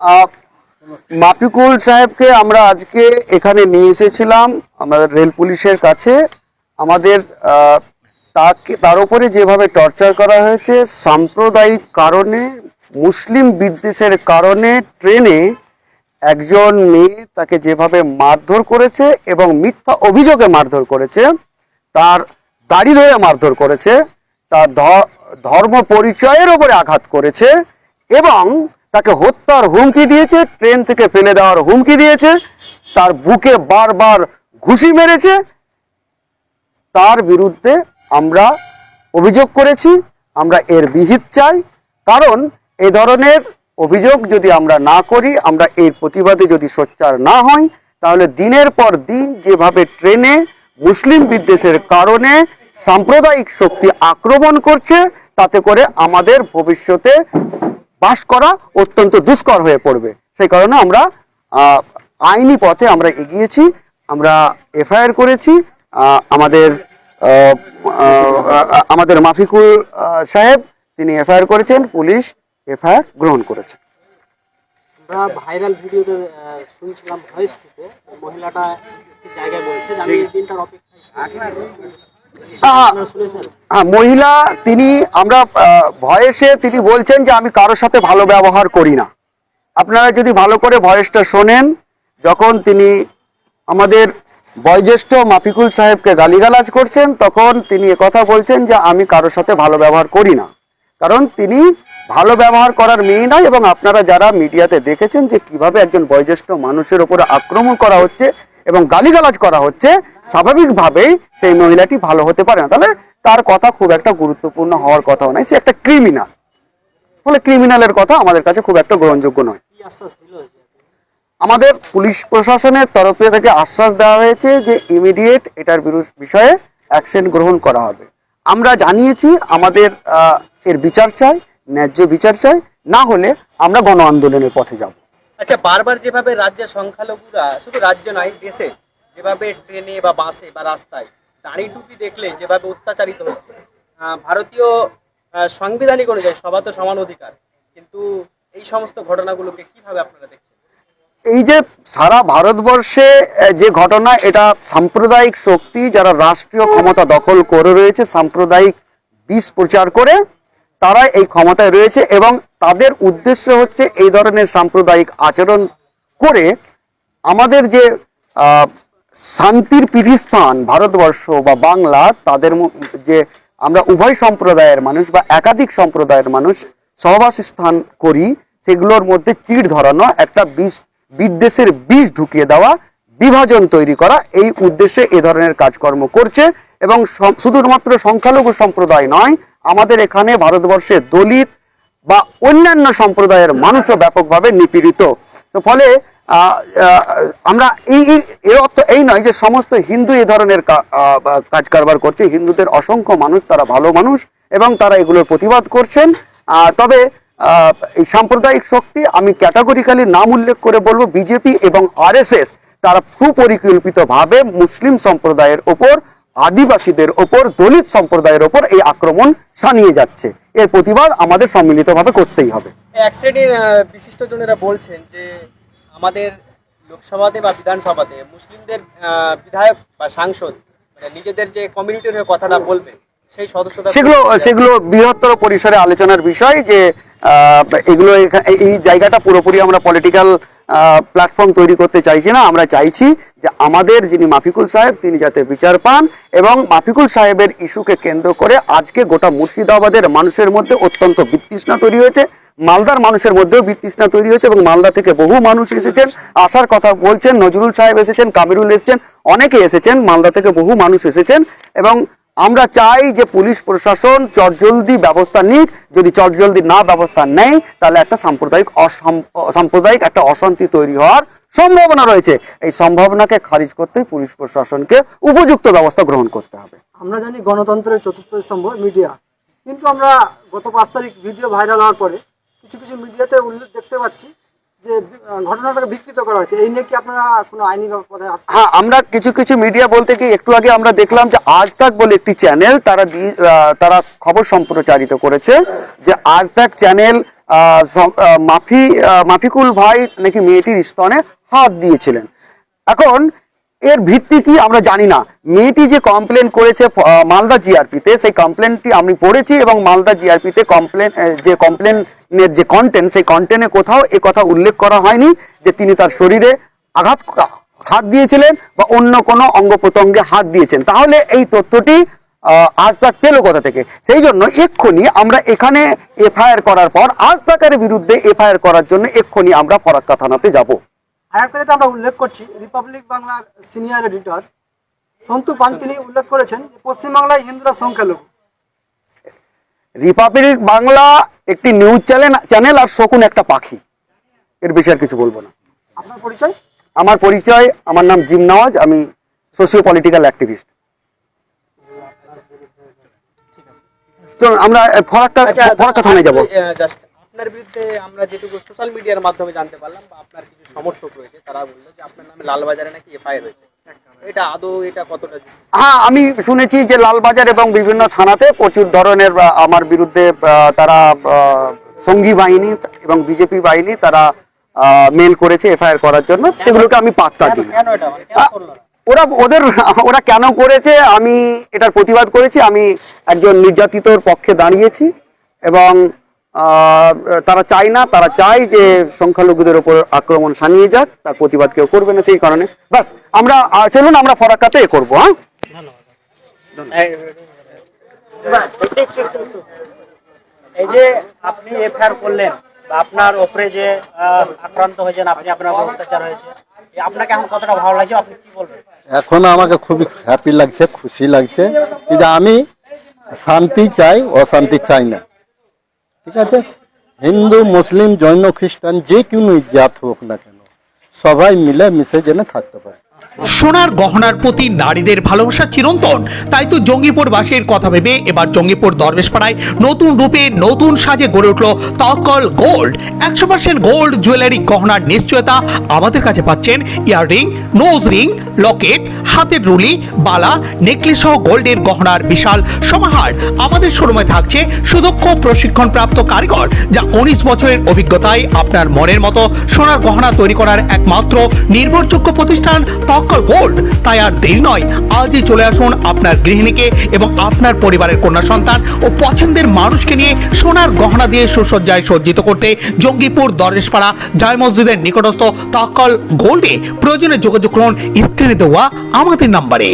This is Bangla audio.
আহ, মাফিকুল সাহেবকে আমরা আজকে এখানে নিয়ে এসেছিলাম আমাদের রেল পুলিশের কাছে। আমাদের তাকে তার উপরে যেভাবে টর্চার করা হয়েছে সাম্প্রদায়িক কারণে মুসলিম বিদ্বেষের কারণে ট্রেনে একজন মেয়ে তাকে যেভাবে মারধর করেছে এবং মিথ্যা অভিযোগে মারধর করেছে তার দাড়ি ধরে মারধর করেছে তার ধর্ম পরিচয়ের ওপরে আঘাত করেছে এবং তাকে হত্যার হুমকি দিয়েছে, ট্রেন থেকে ফেলে দেওয়ার হুমকি দিয়েছে, তার বুকে বারবার ঘুষি মেরেছে। তার বিরুদ্ধে আমরা অভিযোগ করেছি, আমরা এর বিহিত চাই। কারণ এ ধরনের অভিযোগ যদি আমরা না করি, আমরা এর প্রতিবাদে যদি সোচ্চার না হই, তাহলে দিনের পর দিন যেভাবে ট্রেনে মুসলিম বিদ্বেষের কারণে সাম্প্রদায়িক শক্তি আক্রমণ করছে, তাতে করে আমাদের ভবিষ্যতে বাস করা অত্যন্ত দুষ্কর হয়ে পড়বে। সেই কারণে আমরা আইনি পথে আমরা এগিয়েছি, আমরা এফআইআর করেছি আমাদের আমাদের মাফিকুল সাহেব তিনি এফআইআর করেছেন, পুলিশ এফআইআর গ্রহণ করেছে। ভাইরাল ভিডিওতে শুনছিলাম মহিলাটা জায়গায় বলছে আমি দিনটার অপেক্ষায় মহিলা, তিনি, আমরা ভয়েসে তিনি বলছেন যে আমি কারোর সাথে ভালো ব্যবহার করি না। আপনারা যদি ভালো করে ভয়েসটা শোনেন, যখন তিনি আমাদের বয়োজ্যেষ্ঠ মাফিকুল সাহেবকে গালিগালাজ করছেন, তখন তিনি কথা বলছেন যে আমি কারোর সাথে ভালো ব্যবহার করি না। কারণ তিনি ভালো ব্যবহার করার মেয়ে নয় এবং আপনারা যারা মিডিয়াতে দেখেছেন যে কীভাবে একজন বয়োজ্যেষ্ঠ মানুষের ওপরে আক্রমণ করা হচ্ছে এবং গালিগালাজ করা হচ্ছে স্বাভাবিকভাবেই সেই মহিলাটি ভালো হতে পারে না। তাহলে তার কথা খুব একটা গুরুত্বপূর্ণ হওয়ার কথাও নয় সে একটা ক্রিমিনাল ফলে ক্রিমিনালের কথা আমাদের কাছে খুব একটা গ্রহণযোগ্য নয়। আমাদের পুলিশ প্রশাসনের তরফে থেকে আশ্বাস দেওয়া হয়েছে যে ইমিডিয়েট এটার বিষয়ে অ্যাকশন গ্রহণ করা হবে। আমরা জানিয়েছি আমাদের এর বিচার চাই ন্যায্য বিচার চাই না হলে আমরা গণ আন্দোলনের পথে যাব। আচ্ছা বারবার যেভাবে রাজ্যের সংখ্যালঘুরা, শুধু রাজ্য নয়, দেশে যেভাবে ট্রেনে বা বাসে বা রাস্তায় দাড়ি টুপি দেখলে যেভাবে অত্যাচারিত হচ্ছে ভারতীয় সাংবিধানিক অনুযায়ী সবার তো সমান অধিকার, কিন্তু এই সমস্ত ঘটনাগুলোকে কীভাবে আপনারা দেখছেন? এই যে সারা ভারতবর্ষে যে ঘটনা, এটা সাম্প্রদায়িক শক্তি যারা রাষ্ট্রীয় ক্ষমতা দখল করে রয়েছে, সাম্প্রদায়িক বিষ প্রচার করে তারা এই ক্ষমতায় রয়েছে এবং তাদের উদ্দেশ্য হচ্ছে এই ধরনের সাম্প্রদায়িক আচরণ করে আমাদের যে শান্তির পীঠস্থান ভারতবর্ষ বা বাংলা, তাদের যে আমরা উভয় সম্প্রদায়ের মানুষ বা একাধিক সম্প্রদায়ের মানুষ সহবাস স্থান করি, সেগুলোর মধ্যে চিড় ধরানো, একটা বিষ, বিদ্বেষের বীজ ঢুকিয়ে দেওয়া, বিভাজন তৈরি করা, এই উদ্দেশ্যে এ ধরনের কাজকর্ম করছে এবং শুধুমাত্র সংখ্যালঘু সম্প্রদায় নয় আমাদের এখানে ভারতবর্ষে দলিত বা অন্যান্য সম্প্রদায়ের মানুষও ব্যাপকভাবে নিপীড়িত। তো ফলে আমরা এই এর অর্থ এই নয় যে সমস্ত হিন্দু এ ধরনের কাজ কারবার করছে। হিন্দুদের অসংখ্য মানুষ, তারা ভালো মানুষ এবং তারা এগুলোর প্রতিবাদ করছেন। তবে এই সাম্প্রদায়িক শক্তি, আমি ক্যাটাগরিক্যালি নাম উল্লেখ করে বলব, বিজেপি এবং আরএসএস, তারা সুপরিকল্পিতভাবে মুসলিম সম্প্রদায়ের ওপর আদিবাসীদের ওপর দলিত সম্প্রদায়ের ওপর এই আক্রমণ সানিয়ে যাচ্ছে। এর প্রতিবাদ আমাদের সম্মিলিতভাবে করতেই হবে। এক শ্রেণির বিশিষ্টজনেরা বলছেন যে আমাদের লোকসভাতে বা বিধানসভাতে মুসলিমদের বিধায়ক বা সাংসদ মানে নিজেদের যে কমিউনিটির হয়ে কথাটা বলবে সেই সদস্যরা সেগুলো সেগুলো বৃহত্তর পরিসরে আলোচনার বিষয় যে এগুলো এই জায়গাটা পুরোপুরি আমরা পলিটিক্যাল প্ল্যাটফর্ম তৈরি করতে চাইছি না, আমরা চাইছি যে আমাদের যিনি মাফিকুল সাহেব, তিনি যাতে বিচার পান এবং মাফিকুল সাহেবের ইস্যুকে কেন্দ্র করে আজকে গোটা মুর্শিদাবাদের মানুষের মধ্যে অত্যন্ত বিতৃষ্ণা তৈরি হয়েছে, মালদার মানুষের মধ্যেও বিতৃষ্ণা তৈরি হয়েছে এবং মালদা থেকে বহু মানুষ এসেছেন। আসার কথা বলছেন, নজরুল সাহেব এসেছেন, কামিরুল এসেছেন, অনেকে এসেছেন, মালদা থেকে বহু মানুষ এসেছেন এবং আমরা চাই যে পুলিশ প্রশাসন চটজলদি ব্যবস্থা নিক। যদি চটজলদি না ব্যবস্থা নেয়, তাহলে একটা সাম্প্রদায়িক সাম্প্রদায়িক একটা অশান্তি তৈরি হওয়ার সম্ভাবনা রয়েছে। এই সম্ভাবনাকে খারিজ করতে পুলিশ প্রশাসনকে উপযুক্ত ব্যবস্থা গ্রহণ করতে হবে। আমরা জানি গণতন্ত্রের চতুর্থ স্তম্ভ, মিডিয়া। কিন্তু আমরা গত পাঁচ তারিখ ভিডিও ভাইরাল হওয়ার পরে কিছু কিছু মিডিয়াতে উল্লেখ দেখতে পাচ্ছি যে ঘটনাটাকে বিকৃত করা হয়েছে, এই নিয়ে কি কোনো আইনি হ্যাঁ আমরা কিছু কিছু মিডিয়া বলতে কি, একটু আগে আমরা দেখলাম যে আজ তাক বলে একটি চ্যানেল তারা তারা খবর সম্প্রচারিত করেছে যে আজ তাক চ্যানেল মাফি মাফিকুল ভাই নাকি মেয়েটির স্তনে হাত দিয়েছিলেন। এখন এর ভিত্তি কি আমরা জানি না। মেয়েটি যে কমপ্লেন করেছে মালদা জিআরপিতে সেই কমপ্লেনটি আমি পড়েছি এবং মালদা জিআরপিতে কমপ্লেন যে কমপ্লেনের যে কন্টেন্ট সেই কন্টেন্টে কোথাও এ কথা উল্লেখ করা হয়নি যে তিনি তার শরীরে আঘাত, হাত দিয়েছিলেন বা অন্য কোনো অঙ্গ প্রত্যঙ্গে হাত দিয়েছেন। তাহলে এই তথ্যটি আজ তাক পেল কোথা থেকে? সেই জন্য এক্ষুনি আমরা এখানে এফআইআর করার পর, আজ তাকের বিরুদ্ধে এফআইআর করার জন্য এক্ষুনি আমরা ফরাক্কা থানাতে যাব। আরেকটা যেটা আমরা উল্লেখ করছি রিপাবলিক বাংলার সিনিয়র এডিটর সন্তু পান তিনি উল্লেখ করেছেন পশ্চিমবাংলায় হিন্দুরা সংখ্যালঘু। রিপাবলিক বাংলা একটি নিউজ চ্যানেল চ্যানেল আর শকুন একটা পাখি। এর বেশি আর কিছু বলব না। আপনার পরিচয়? আমার পরিচয় আমার নাম জিম নওয়াজ আমি সোশিও পলিটিক্যাল অ্যাক্টিভিস্ট চলুন আমরা ফরাক্কা আচ্ছা ফরাক্কা থানায় যাব। আহ, just আপনার বিরুদ্ধে আমরা যেটুকু সোশ্যাল মিডিয়ার মাধ্যমে জানতে পারলাম বা আপনার কিছু সমর্থক রয়েছে তারা বলল যে আপনার নামে লালবাজারে নাকি এফআইআর হয়েছে। এটা আদৌ এটা কতটা হ্যাঁ আমি শুনেছি যে লালবাজার এবং বিভিন্ন থানাতে প্রচুর ধরনের আমার বিরুদ্ধে তারা সঙ্গী বাহিনী এবং বিজেপি বাহিনী তারা মেল করেছে এফআইআর করার জন্য। সেগুলোকে আমি পাত্তা দিই মানে? ওরা ওদের ওরা কেন করেছে আমি এটার প্রতিবাদ করেছি। আমি একজন নির্যাতিতর পক্ষে দাঁড়িয়েছি এবং তারা চায় না তারা চায় যে সংখ্যালঘুদের ওপর আক্রমণ সানিয়ে যাক তার প্রতিবাদ কেউ করবে না সেই কারণে। বাস আমরা চলুন আমরা ফরাক্কাতে এ করব হ্যাঁ? এই যে আপনি এফআইআর করলেন আপনার ওপরে যে আক্রান্ত হয়েছেন আপনি আপনার অত্যাচার হয়েছে আপনাকে এখন কতটা ভালো লাগছে আপনি কি বলবেন? এখন আমাকে খুবই হ্যাপি লাগছে খুশি লাগছে। কিন্তু আমি শান্তি চাই অশান্তি চাই না। ঠিক আছে? হিন্দু, মুসলিম, জৈন, খ্রিস্টান, যে কোনো জাত হোক না কেন, সবাই মিলে মিশে যেন থাকতে পারে। সোনার গহনার প্রতি নারীদের ভালোবাসা চিরন্তন। তাই তো জঙ্গিপুর বাসীর কথা ভেবে এবার জঙ্গিপুর দরবেশপাড়ায় নতুন রূপে নতুন সাজে গড়ে উঠল তকল গোল্ড। একশো পার্সেন্ট গোল্ড জুয়েলারি গহনার নিশ্চয়তা আমাদের কাছে পাচ্ছেন ইয়াররিং, নোজ রিং, লকেট, হাতের রুলি, বালা, নেকলেস সহ গোল্ডের গহনার বিশাল সমাহার। আমাদের শোরুমে থাকছে সুদক্ষ প্রশিক্ষণপ্রাপ্ত কারিগর, যা উনিশ বছরের অভিজ্ঞতায় আপনার মনের মতো সোনার গহনা তৈরি করার একমাত্র নির্ভরযোগ্য প্রতিষ্ঠান তক্কল গোল্ড। তাই আর দেরি নয়, আজই চলে আসুন আপনার গৃহিণীকে এবং আপনার পরিবারের কন্যা সন্তান ও পছন্দের মানুষকে নিয়ে সোনার গহনা দিয়ে সুসজ্জায় সজ্জিত করতে জঙ্গিপুর দরেশপাড়া জয় মসজিদের নিকটস্থ তকল গোল্ডে প্রয়োজনে যোগাযোগ করুন, স্ক্রিনে দেওয়া আমাদের নাম্বারে।